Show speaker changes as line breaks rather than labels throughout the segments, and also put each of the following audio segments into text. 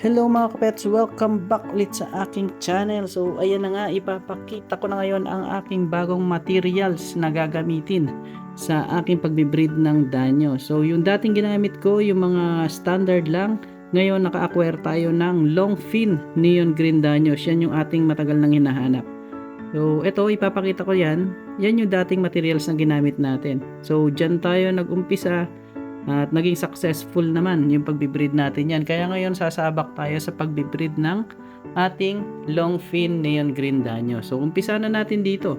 Hello mga kapets, welcome back ulit sa aking channel. So ayan na nga, ipapakita ko na ngayon ang aking bagong materials na gagamitin sa aking pagbibreed ng danyo. So yung dating ginamit ko, yung mga standard lang, ngayon naka-acquire tayo ng long fin neon green danyos. Yan yung ating matagal nang hinahanap. So ito, ipapakita ko yan. Yan yung dating materials na ginamit natin. So dyan tayo nag-umpisa at naging successful naman yung pagbibreed natin yan. Kaya ngayon sasabak tayo sa pagbibreed ng ating long fin neon green danyo. So umpisa na natin dito.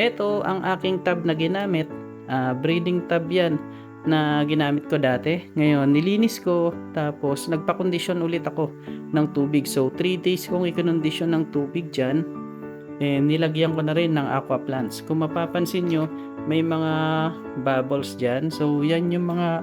Ito ang aking tab na ginamit. Ah, breeding tab yan na ginamit ko dati. Ngayon nilinis ko tapos nagpa-condition ulit ako ng tubig. So 3 days kong i-condition ng tubig dyan. And nilagyan ko na rin ng aqua plants. Kung mapapansin nyo, may mga bubbles dyan. So, yan yung mga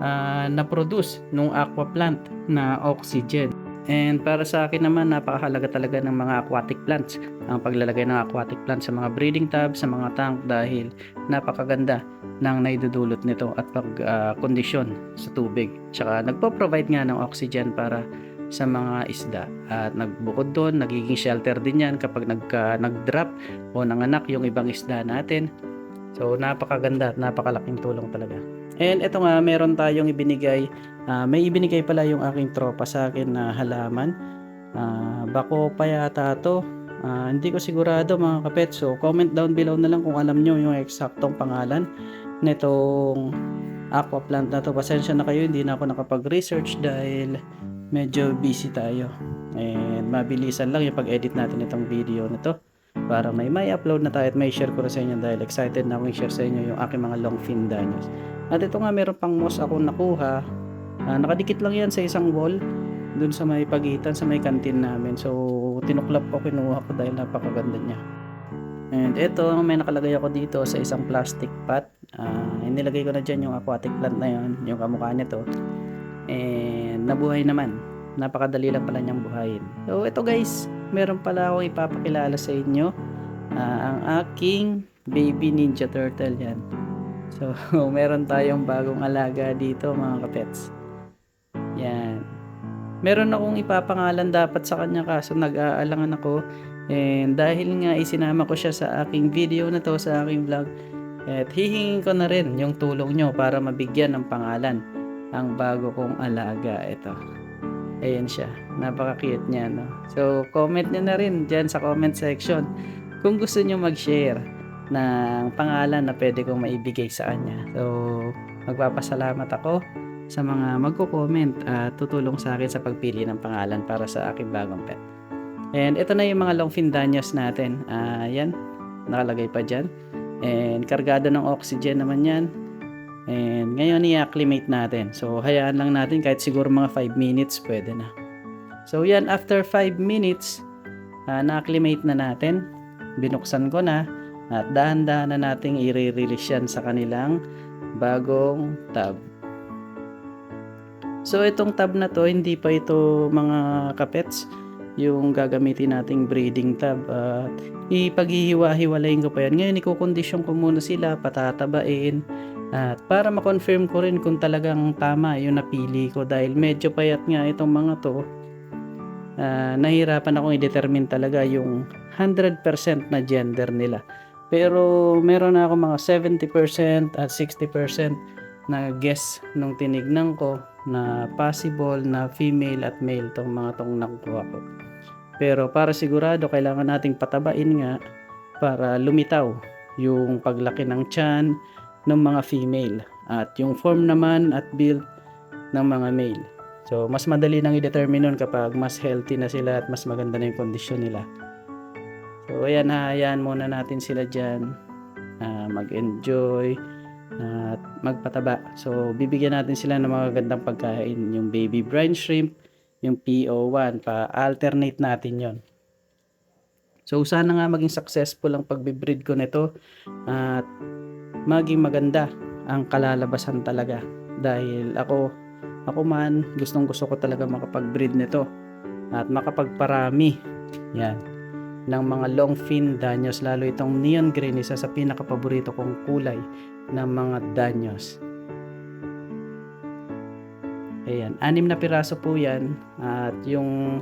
ah, na-produce nung aqua plant na oxygen. And para sa akin naman, napakahalaga talaga ng mga aquatic plants. Ang paglalagay ng aquatic plants sa mga breeding tub, sa mga tank dahil napakaganda ng naidudulot nito at pag-kondisyon sa tubig. Tsaka nagpo-provide nga ng oxygen para sa mga isda. At nagbukod doon, nagiging shelter din yan kapag nagka, nag-drop o nanganak yung ibang isda natin. So, napakaganda at napakalaking tulong talaga. And ito nga, meron tayong ibinigay. ah, may ibinigay pala yung aking tropa sa akin na halaman. Ah, bako pa yata to. Ah, hindi ko sigurado mga kapet. So, comment down below na lang kung alam nyo yung eksaktong pangalan nitong aqua plant na to. Pasensya na kayo, hindi na ako nakapag-research dahil medyo busy tayo. And mabilisan lang yung pag-edit natin itong video na para may may upload na tayo at may share ko rin sa inyo dahil excited na akong i-share sa inyo yung aking mga long fin danios. At ito nga meron pang moss ako nakuha. Ah, nakadikit lang yan sa isang wall dun sa may pagitan sa may kantin namin. So tinuklap ko kinuha ko dahil napakaganda niya. And ito, may nakalagay ako dito sa isang plastic pot. Ah, inilagay ko na dyan yung aquatic plant na yun, yung kamukha nito. And nabuhay naman. Napakadali lang pala niyang buhayin. So ito guys, meron pala akong ipapakilala sa inyo. Ah, ang aking baby ninja turtle yan. So meron tayong bagong alaga dito mga kapets. Yan. Meron akong ipapangalan dapat sa kanya kaso nag-aalangan ako. And dahil nga isinama ko siya sa aking video na to, sa aking vlog, at hihingin ko na rin yung tulong nyo para mabigyan ng pangalan ang bago kong alaga. Ito. Ayan siya. Napaka-cute niya, no? So, comment nyo na rin dyan sa comment section kung gusto nyo mag-share ng pangalan na pwede kong maibigay sa kanya. So, magpapasalamat ako sa mga magko-comment at tutulong sa akin sa pagpili ng pangalan para sa aking bagong pet. And ito na yung mga long fin danyos natin. Ah, yan. Nakalagay pa dyan. And kargado ng oxygen naman yan. And ngayon i-acclimate natin. So hayaan lang natin kahit siguro mga 5 minutes pwede na. So yan after 5 minutes uh, na-acclimate na natin. Binuksan ko na at dahan-dahan na nating i-release yan sa kanilang bagong tab. So itong tab na to hindi pa ito mga kapets yung gagamitin nating breeding tab at ipaghihiwa-hiwalayin ko pa yan. Ngayon ikukondisyon ko muna sila, patatabain at para ma-confirm ko rin kung talagang tama yung napili ko dahil medyo payat nga itong mga to ah, nahirapan akong i-determine talaga yung 100% na gender nila. Pero meron na ako mga 70% at 60% na guess nung tinignan ko na possible na female at male tong mga tong nakukuha ko. Pero para sigurado kailangan nating patabain nga para lumitaw yung paglaki ng tiyan ng mga female at yung form naman at build ng mga male. So mas madali nang i-determine nun kapag mas healthy na sila at mas maganda na yung kondisyon nila. So ayan, hayaan muna natin sila dyan ah, mag-enjoy at magpataba. So bibigyan natin sila ng mga gandang pagkain, yung baby brine shrimp, yung PO1, pa-alternate natin yon. So sana nga maging successful ang pagbibreed ko nito at maging maganda ang kalalabasan talaga dahil ako ako man gustong gusto ko talaga makapag-breed nito at makapagparami yan ng mga long fin danyos lalo itong neon green isa sa pinakapaborito kong kulay ng mga danyos Ayan, anim na piraso po yan. At yung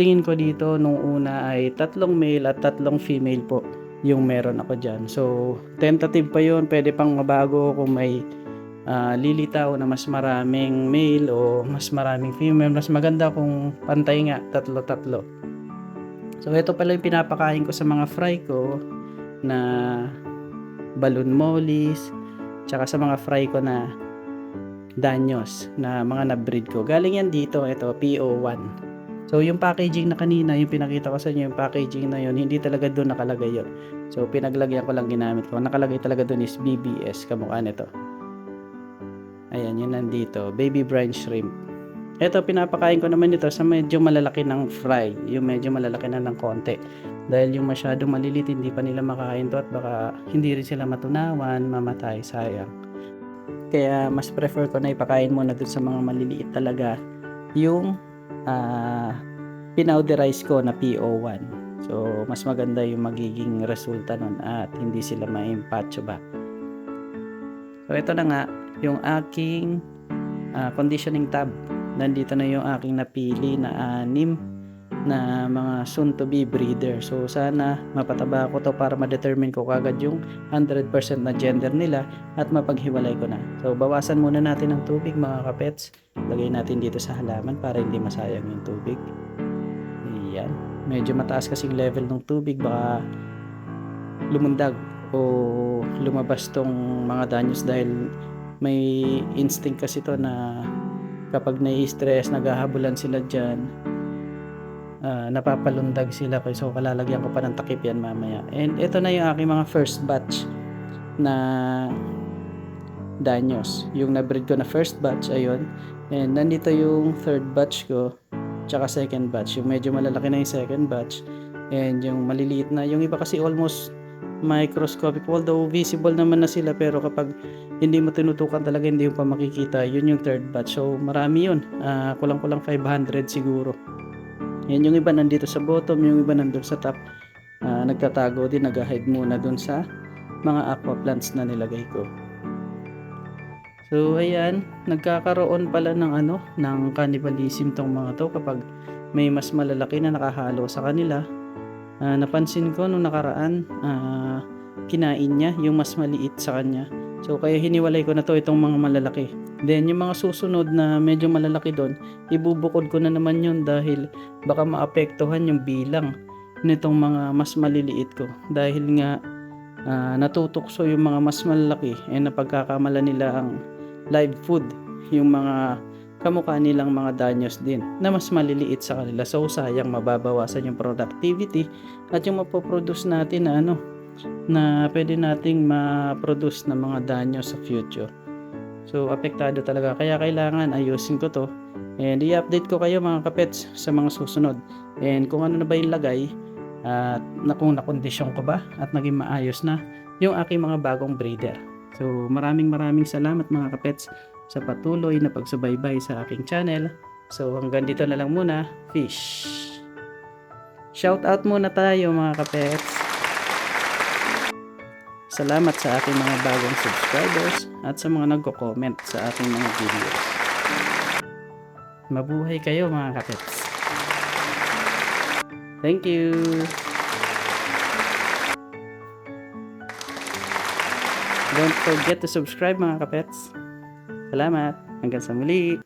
tingin ko dito nung una ay tatlong male at tatlong female po yung meron ako dyan. So, tentative pa yun. Pwede pang mabago kung may ah, lilitaw na mas maraming male o mas maraming female. Mas maganda kung pantay nga, tatlo-tatlo. So, ito pala yung pinapakain ko sa mga fry ko na balloon mollies, tsaka sa mga fry ko na danyos na mga na-breed ko. Galing yan dito, ito, PO1. So, yung packaging na kanina, yung pinakita ko sa inyo, yung packaging na yun, hindi talaga doon nakalagay yun. So, pinaglagyan ko lang ginamit ko. Nakalagay talaga doon is BBS, kamukha nito. Ayan, yun nandito. Baby brine shrimp. Ito, pinapakain ko naman ito sa medyo malalaki ng fry. Yung medyo malalaki na ng konti. Dahil yung masyado malilit, hindi pa nila makain to at baka hindi rin sila matunawan, mamatay, sayang. Kaya mas prefer ko na ipakain muna dun sa mga maliliit talaga yung ah pinowderize ko na PO1. So, mas maganda yung magiging resulta nun at hindi sila ma-impatcho ba. So, ito na nga, yung aking ah, conditioning tab. Nandito na yung aking napili na anim na mga soon to be breeder. So, sana mapataba ko to para ma-determine ko kagad yung 100% na gender nila at mapaghiwalay ko na. So, bawasan muna natin ng tubig mga kapets. Lagay natin dito sa halaman para hindi masayang yung tubig. Ayan. Medyo mataas kasing level ng tubig. Baka lumundag o lumabas tong mga danyos dahil may instinct kasi to na kapag nai-stress, naghahabulan sila dyan, ah, napapalundag sila. So, kalalagyan ko pa ng takip yan mamaya. And ito na yung aking mga first batch na danyos. Yung na-breed ko na first batch, ayun. And nandito yung third batch ko, tsaka second batch. Yung medyo malalaki na yung second batch. And yung maliliit na, yung iba kasi almost microscopic. Although visible naman na sila, pero kapag hindi mo tinutukan talaga, hindi mo pa makikita. Yun yung third batch. So, marami yun. Ah, kulang-kulang 500 siguro. Yan yung iba nandito sa bottom, yung iba nandun sa top. Ah, nagtatago din, nag-hide muna dun sa mga aqua plants na nilagay ko. So ayan, nagkakaroon pala ng ano, ng cannibalism tong mga to kapag may mas malalaki na nakahalo sa kanila. Ah, napansin ko nung nakaraan, ah, kinain niya yung mas maliit sa kanya. So kaya hiniwalay ko na to itong mga malalaki. Then yung mga susunod na medyo malalaki doon, ibubukod ko na naman yun dahil baka maapektuhan yung bilang nitong mga mas maliliit ko. Dahil nga ah, natutukso yung mga mas malalaki eh napagkakamala nila ang live food, yung mga kamukha nilang mga danyos din na mas maliliit sa kanila. So sayang mababawasan yung productivity at yung mapoproduce natin na ano na pwede nating ma-produce ng mga danyos sa future. So apektado talaga kaya kailangan ayusin ko to and i-update ko kayo mga kapets sa mga susunod. And kung ano na ba yung lagay at na kung nakondisyon ko ba at naging maayos na yung aking mga bagong breeder. So maraming maraming salamat mga kapets sa patuloy na pagsubaybay sa aking channel. So hanggang dito na lang muna, fish. Shout out muna tayo mga kapets. Salamat sa aking mga bagong subscribers at sa mga nagko-comment sa aking mga videos. Mabuhay kayo mga kapets. Thank you. Don't forget to subscribe mga kapets. Salamat. Hanggang sa muli.